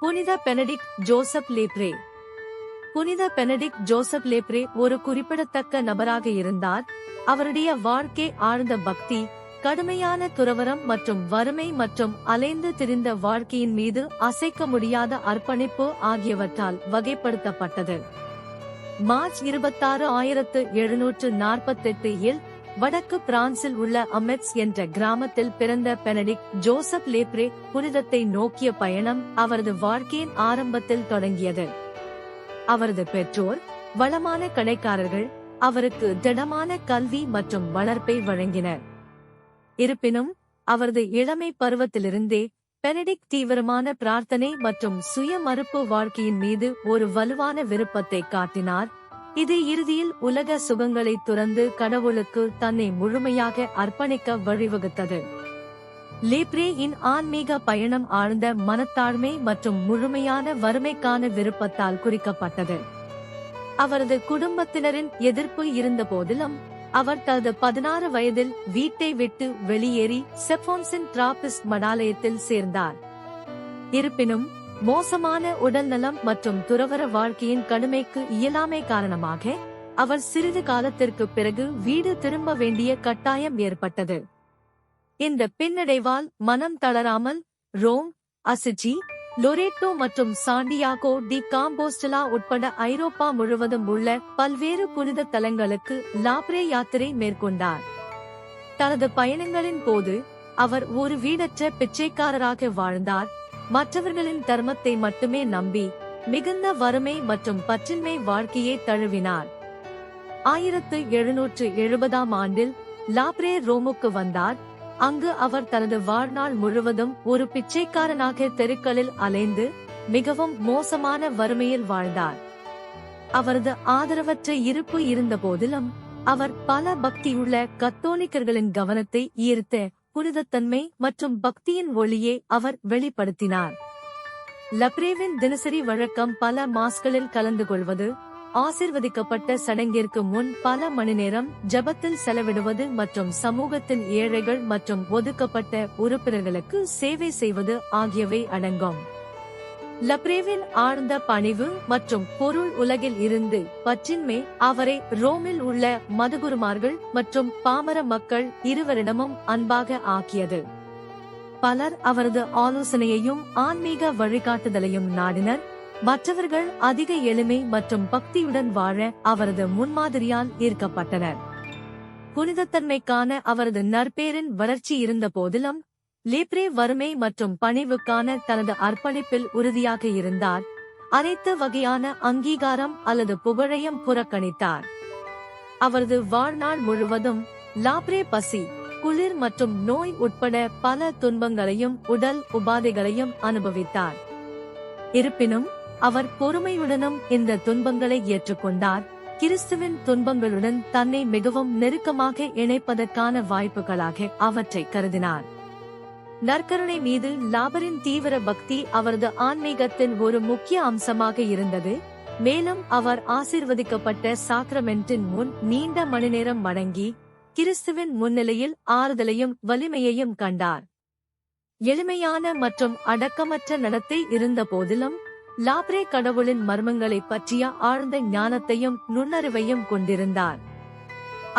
புனித Benedict Joseph லேப்ரே. புனித Benedict Joseph லேப்ரே ஒரு குறிப்பிடத்தக்க நபராக இருந்தார். அவருடைய வாழ்க்கை ஆழ்ந்த பக்தி கடுமையான துறவரம் மற்றும் வறுமை மற்றும் அலைந்து திரிந்த வாழ்க்கையின் மீது அசைக்க முடியாத அர்ப்பணிப்பு ஆகியவற்றால் வகைப்படுத்தப்பட்டது. மார்ச் இருபத்தாறு ஆயிரத்து எழுநூற்று நாற்பத்தெட்டு இல் வடக்கு பிரான்சில் உள்ள அமெட்ஸ் என்ற கிராமத்தில் பிறந்த பெனடிக் ஜோசப் லேப்ரே புனிதத்தை நோக்கிய பயணம் அவரது வாழ்க்கையின் ஆரம்பத்தில் தொடங்கியது. அவரது பெற்றோர் வளமான கடைக்காரர்கள் அவருக்கு திடமான கல்வி மற்றும் வளர்ப்பை வழங்கினர். இருப்பினும் அவரது இளமை பருவத்திலிருந்தே பெனடிக் தீவிரமான பிரார்த்தனை மற்றும் சுய மறுப்பு வாழ்க்கையின் மீது ஒரு வலுவான விருப்பத்தை காட்டினார். இது இறுதியில் உலக சுகங்களை துறந்து கடவுளுக்கு தன்னை முழுமையாக அர்ப்பணிக்க வழிவகுத்தது. லேப்ரே இன் ஆன்மீக பயணம் ஆழ்ந்த மனத்தாழ்மை மற்றும் முழுமையான வறுமைக்கான விருப்பத்தால் குறிக்கப்பட்டது. அவரது குடும்பத்தினரின் எதிர்ப்பு இருந்த போதிலும் அவர் தனது பதினாறு வயதில் வீட்டை விட்டு வெளியேறி செப்போன்சின் டிராபிஸ்ட் மடாலயத்தில் சேர்ந்தார். இருப்பினும் மோசமான உடல்நலம் மற்றும் துறவர வாழ்க்கையின் கடுமைக்கு இயலாமை காரணமாக அவர் சிறிது காலத்திற்கு பிறகு வீடு திரும்ப வேண்டிய கட்டாயம் ஏற்பட்டது. இந்த பின்னடைவால் மனம் தளராமல் ரோம் அசிச்சி லொரேட்டோ மற்றும் சாண்டியாகோ டி காம்போஸ்டலா உட்பட ஐரோப்பா முழுவதும் உள்ள பல்வேறு புனித தலங்களுக்கு லாப்ரே யாத்திரை மேற்கொண்டார். தனது பயணங்களின் போது அவர் ஒரு வீடற்ற பிச்சைக்காரராக வாழ்ந்தார். மற்றவர்களின் தர்மத்தை மட்டுமே நம்பி மிகுந்த வறுமை மற்றும் பற்றின்மை வாழ்க்கையை தழுவினார். ஆயிரத்து எழுநூற்று எழுபதாம் ஆண்டில் லாப்ரே ரோமுக்கு வந்தார். அங்கு அவர் தனது வாழ்நாள் முழுவதும் ஒரு பிச்சைக்காரனாக தெருக்களில் அலைந்து மிகவும் மோசமான வறுமையில் வாழ்ந்தார். அவரது ஆதரவற்ற இருப்பு இருந்த போதிலும் அவர் பல பக்தியுள்ள கத்தோலிக்கர்களின் கவனத்தை ஈர்த்த புனிதத்தன்மை மற்றும் பக்தியின் ஒளியை அவர் வெளிப்படுத்தினார். லப்ரேவின் தினசரி வழக்கம் பல மாஸ்களில் கலந்து கொள்வது ஆசிர்வதிக்கப்பட்ட சடங்கிற்கு முன் பல மணி நேரம் ஜபத்தில் செலவிடுவது மற்றும் சமூகத்தின் ஏழைகள் மற்றும் ஒதுக்கப்பட்ட உறுப்பினர்களுக்கு சேவை செய்வது ஆகியவை அடங்கும். லப்ரேவின் ஆழ்ந்த பணிவு மற்றும் பொருள் உலகில் இருந்து பற்றின்மை அவரை ரோமில் உள்ள மதகுருமார்கள் மற்றும் பாமர மக்கள் இருவரிடமும் அன்பாக ஆக்கியது. பலர் அவரது ஆலோசனையையும் ஆன்மீக வழிகாட்டுதலையும் நாடினர். மற்றவர்கள் அதிக எளிமை மற்றும் பக்தியுடன் வாழ அவரது முன்மாதிரியால் ஈர்க்கப்பட்டனர். புனிதத்தன்மைக்கான அவரது நற்பேரின் வளர்ச்சி இருந்த போதிலும் லேப்ரே வறுமை மற்றும் பணிவுக்கான தனது அர்ப்பணிப்பில் உறுதியாக இருந்தார். அனைத்து வகையான அங்கீகாரம் அல்லது புகழையும் புறக்கணித்தார். அவரது வாழ்நாள் முழுவதும் லாப்ரே பசி குளிர் மற்றும் நோய் உட்பட பல துன்பங்களையும் உடல் உபாதைகளையும் அனுபவித்தார். இருப்பினும் அவர் பொறுமையுடனும் இந்த துன்பங்களை ஏற்றுக்கொண்டார். கிறிஸ்துவின் துன்பங்களுடன் தன்னை மிகவும் நெருக்கமாக இணைப்பதற்கான வாய்ப்புகளாக அவற்றை கருதினார். நற்கருணை மீது லாபரின் தீவிர பக்தி அவரது ஆன்மீகத்தின் ஒரு முக்கிய அம்சமாக இருந்தது. மேலும் அவர் ஆசிர்வதிக்கப்பட்ட சாக்ரமெண்டின் முன் நீண்ட மணி நேரம் வணங்கி கிறிஸ்துவின் முன்னிலையில் ஆறுதலையும் வலிமையையும் கண்டார். எளிமையான மற்றும் அடக்கமற்ற நடத்தை இருந்த போதிலும் லாப்ரே கடவுளின் மர்மங்களைப் பற்றிய ஆழ்ந்த ஞானத்தையும் நுண்ணறிவையும் கொண்டிருந்தார்.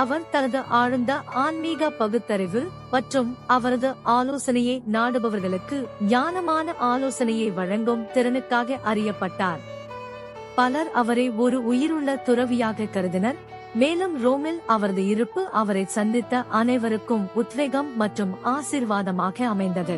அவர் தனது ஆழ்ந்த ஆன்மீக பகுத்தறிவு மற்றும் அவரது ஆலோசனையை நாடுபவர்களுக்கு ஞானமான ஆலோசனையை வழங்கும் திறனுக்காக அறியப்பட்டார். பலர் அவரை ஒரு உயிருள்ள துறவியாக கருதினர். மேலும் ரோமில் அவரது இருப்பு அவரை சந்தித்த அனைவருக்கும் உத்வேகம் மற்றும் ஆசிர்வாதமாக அமைந்தது.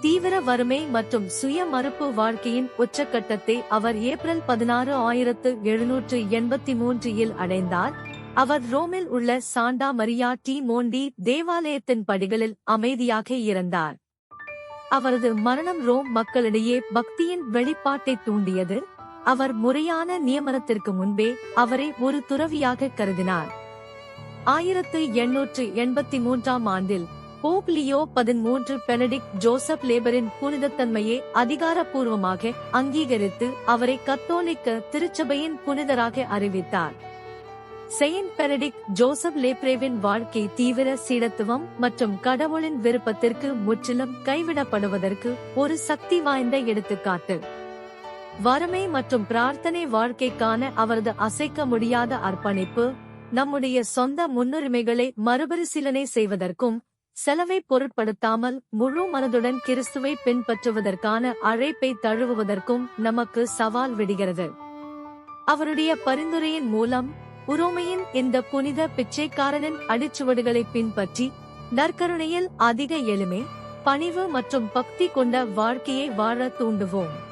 தீவிர வறுமை மற்றும் சுய மறுப்பு வாழ்க்கையின் உச்சக்கட்டத்தை அவர் ஏப்ரல் பதினாறு ஆயிரத்து எழுநூற்று எண்பத்தி மூன்றில் அடைந்தார். அவர் ரோமில் உள்ள சாண்டா மரியா டி மோண்டி தேவாலயத்தின் படிகளில் அமைதியாக இறந்தார் அவரது மரணம் ரோம் மக்களிடையே பக்தியின் வெளிப்பாட்டை தூண்டியது. அவர் முறையான நியமனத்திற்கு முன்பே அவரை ஒரு துறவியாக கருதினார். ஆயிரத்து எண்ணூற்று எண்பத்தி மூன்றாம் ஆண்டில் போப் லியோ பதிமூன்று பெனடிக் ஜோசப் லேபரின் புனிதத்தன்மையை அதிகாரப்பூர்வமாக அங்கீகரித்து அவரை கத்தோலிக்க திருச்சபையின் புனிதராக அறிவித்தார். செயின்ட் பெனடிக் ஜோசப் லேப்ரேவின் வாழ்க்கை தீவிர சீடத்துவம் மற்றும் கடவுளின் விருப்பத்திற்கு முற்றிலும் கைவிடப்படுவதற்கு ஒரு சக்தி வாய்ந்த எடுத்துக்காட்டு. வறுமை மற்றும் பிரார்த்தனை வாழ்க்கைக்கான அவரது அசைக்க முடியாத அர்ப்பணிப்பு நம்முடைய சொந்த முன்னுரிமைகளை மறுபரிசீலனை செய்வதற்கும் செலவை பொருட்படுத்தாமல் முழு மனதுடன் கிறிஸ்துவை பின்பற்றுவதற்கான அழைப்பை தழுவுவதற்கும் நமக்கு சவால் விடுகிறது. அவருடைய பரிந்துரையின் மூலம் உரோமையின் இந்த புனித பிச்சைக்காரனின் அடிச்சுவடுகளை பின்பற்றி நற்கருணையில் அதிக எளிமை பணிவு மற்றும் பக்தி கொண்ட வாழ்க்கையை வாழ தூண்டுவோம்.